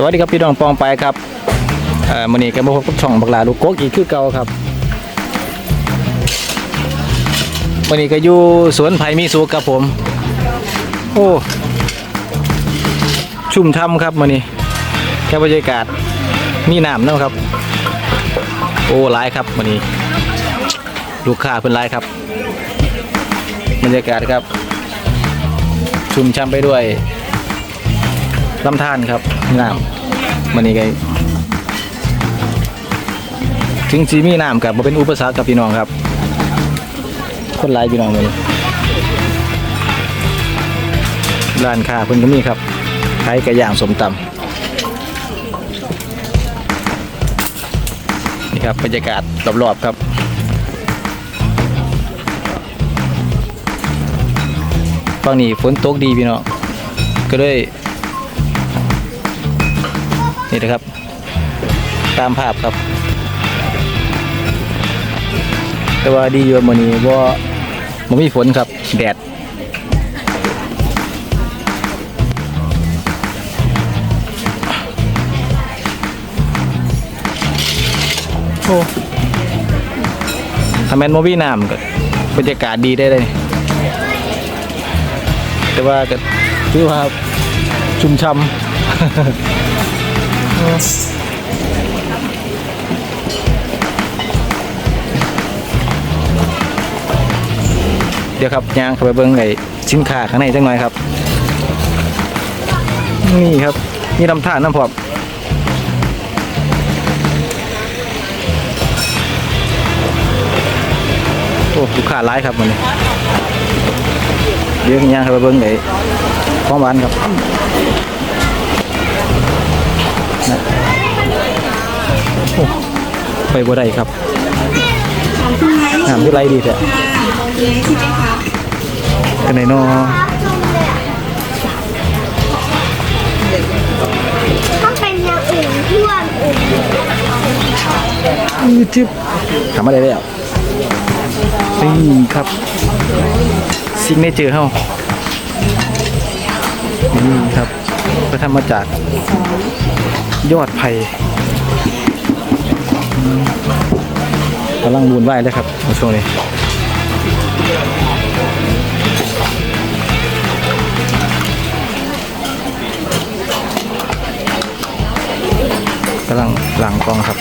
สวัสดีครับพี่น้องปองไปครับมื้อนี้ก็มาพบกับช่องบักลาลูกกกอีกคือเก่าครับมื้อนี้ก็อยู่สวนไผ่มีสุขครับผม โอ้ ชุ่มช่ำครับมื้อนี้แค่บรรยากาศมีน้ำนะครับ โอ้หลายครับมื้อนี้ ลูกค้าเพิ่นหลายครับ บรรยากาศครับ ชุ่มช่ำไปด้วย ลำธารครับน้ำมันนี่ไงถึงสีมีน้ำกับบ่เป็นอุปสรรคกับพี่น้องครับ คนหลายพี่น้องเลยร้านค้าเพิ่นก็มีครับขายไก่ย่างสมตำนี่ครับบรรยากาศรอบๆครับฝั่งนี้ฝนตกดีพี่น้องก็เลย นี่นะครับ ตามภาพครับ แต่ว่าดีอยู่มื้อนี้ว่าบ่มีฝนครับ แดดโอ้ถ้าแม่นบ่มีน้ำก็บรรยากาศดีได้เลย แต่ว่าก็ถือว่าชุ่มช่ำ เดี๋ยวครับย่างเข้าไปเบิ้งไอ้สินค้าข้างในจังหน่อยครับ นี่ครับนี่ลำธารน้ำพอบโอ้ลูกค้าร้ายครับมันนี้เดี๋ยวย่างเข้าไปเบิ้งไอ้ของหวานครับ นะโอ้ไปบ่ได้ครับน้ำที่ไรดีแท้กันไหนเนอต้องเป็นอย่างอื่นที่ว่าอื่นอือจิ๊บทำอะไรได้อะนี่ครับซิกเนเจอร์เฮานี่ครับ ก็ทำมาจาก ยอดไผ่กำลังบูนไหวเลยครับในช่วงนี้กำลังหลังกองครับ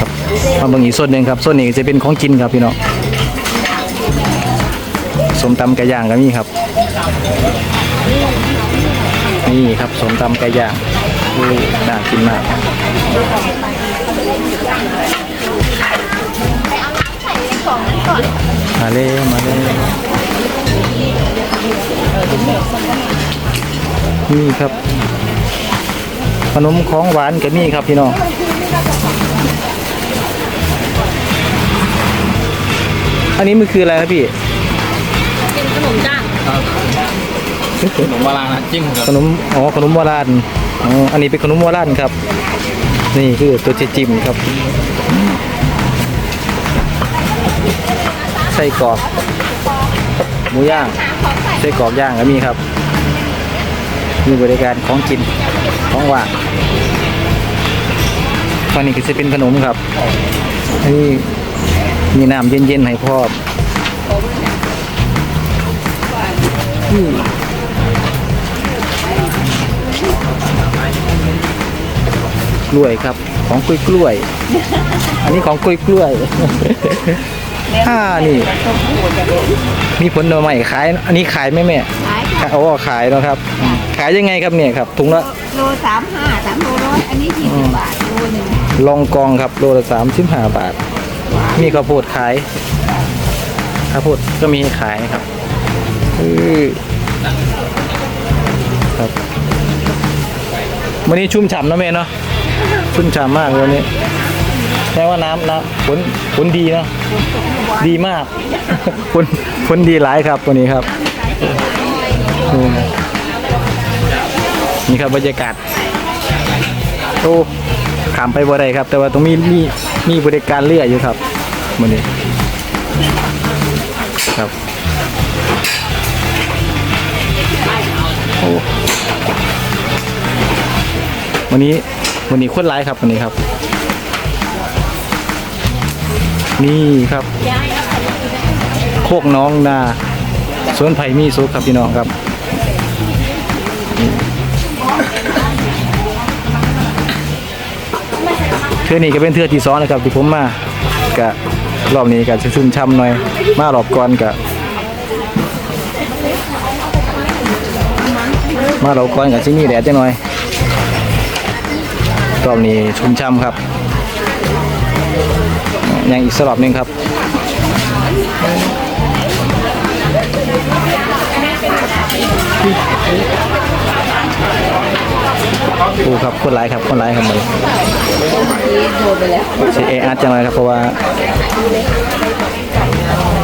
ครับมาเบิ่งอีกส่วนหนึ่งครับส่วนนี้จะเป็นของกินครับพี่น้องสมตำไก่ย่างก็มีครับ นี่ครับสมตำไก่ย่างอู้น่ากินมากมาเลยมาเลยนี่ครับขนมของหวานก็มีครับพี่น้องอันนี้มันคืออะไรครับพี่เป็นขนมจ้าง ขนมโบราณนะจิ้มกับขนมอ๋อขนมโบราณอ๋ออันนี้เป็นขนมโบราณครับ นี่คือตัวเจจิมครับไส้กรอกหมูย่างไส้กรอกย่างก็มีครับมีบริการของกินของหวานตอนนี้ก็จะเป็นขนมครับอันนี้มีน้ำเย็นๆให้พร้ออืม กล้วยครับ ของกล้วยกล้วย อันนี้ของกล้วยกล้วยอ่านี่ มีผลหน่อใหม่ขาย อันนี้ขายไหมแม่ขายขายโอ้ขายแล้วครับ ขายยังไงครับเนี่ยครับถุงละโลสามห้าสามโลร้อยอันนี้ยี่สิบบาทโลหนึ่งลองกองครับโลละสามสิบห้าบาท มีข้าวโพดขายข้าวโพดก็มีให้ขายครับอือครับวันนี้ชุ่มฉ่ำเนอะแม่เนาะ ขึ้นชาำมากวันนี้แปลว่าน้ำนะผลผลดีนะดีมากผลผลดีหลายครับวันนี้ครับ นี่ครับบรรยากาศโอ้ขามไปบ่ได้ครับ แต่ว่าตรงนี้มีมีบริการเลืออยู่ครับวันนี้ครับโอ้วันนี้ วันนี้คนร้ายครับวันนี้ครับ นี่ครับ โคกน้องนาสวนไผ่มีสุขครับพี่น้องครับเทือนี้ก็เป็นเทือที่สองนะครับที่ผมมากะรอบนี้กะชุ่มช่ำหน่อยมารอบก่อนกะมารอบก่อนกับที่นี่แดดจังหน่อย รอบนี้ชุ่มช่ำครับ ยังอีกสรอบหนึงครับดูครับคนร้ายครับคนร้ายครับมันโทรไปแล้วสิเออาร์จังเลยครับเพราะว่า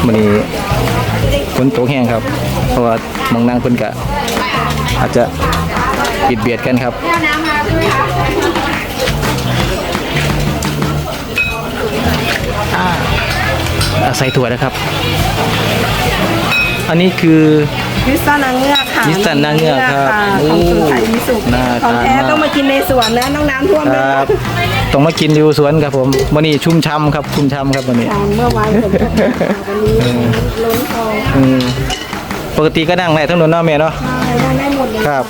มันนี้ฝนตกแห้งครับ เพราะว่ามองนั่งเพิ่นกะอาจจะปิดเบียดกันครับ อ่าอ่าใส่ถั่วนะครับ อันนี้คือพิซซ่านางเงือกค่ะพิซซ่านางเงือกครับค่ะโอ้ของคุณไข่มิสุน่าของแท้ทานมาก ต้องมากินในสวนนะน้องน้ำท่วมคเลยรับต้องมากินอยู่สวนครับผมวันนี้ชุ่มช่ำครับชุ่มช่ำครับวันนี้ เมื่อวานฝนตกหนักค่ะวันนี้ล้นคลองอืมปกติก็นั่งได้ทั้งนนเนาะแม่เนาะได้ได้หมดเลยครับ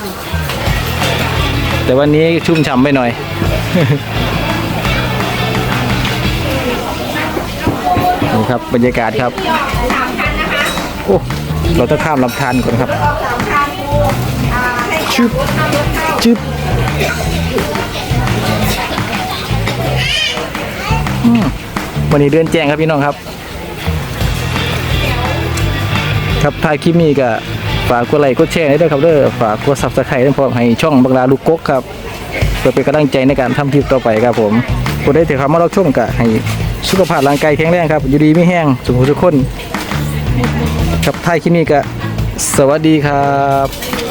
แต่วันนี้ชุ่มฉ่ำไปหน่อย ครับบรรยากาศครับโอ้เราต้องข้ามลำธารก่อนครับชึบชึบอืมวันนี้เดือนแจ้งครับพี่น้องครับ ครับท้ายคลิปนี้ก็ฝากกดไลค์กดแชร์ให้ด้วยครับเด้อฝากกดซับสไครต์ด้วยพร้อมให้ช่องบังลาลูกกกครับเพื่อเป็นกำลังใจในการทำคลิปต่อไปครับผมกดได้ถือคำว่าเราชมกะให้สุขภาพร่างกายแข็งแรงครับ อยู่ดีไม่แห้งสุขทุกคนครับท้ายคลิปนี้ก็สวัสดีครับ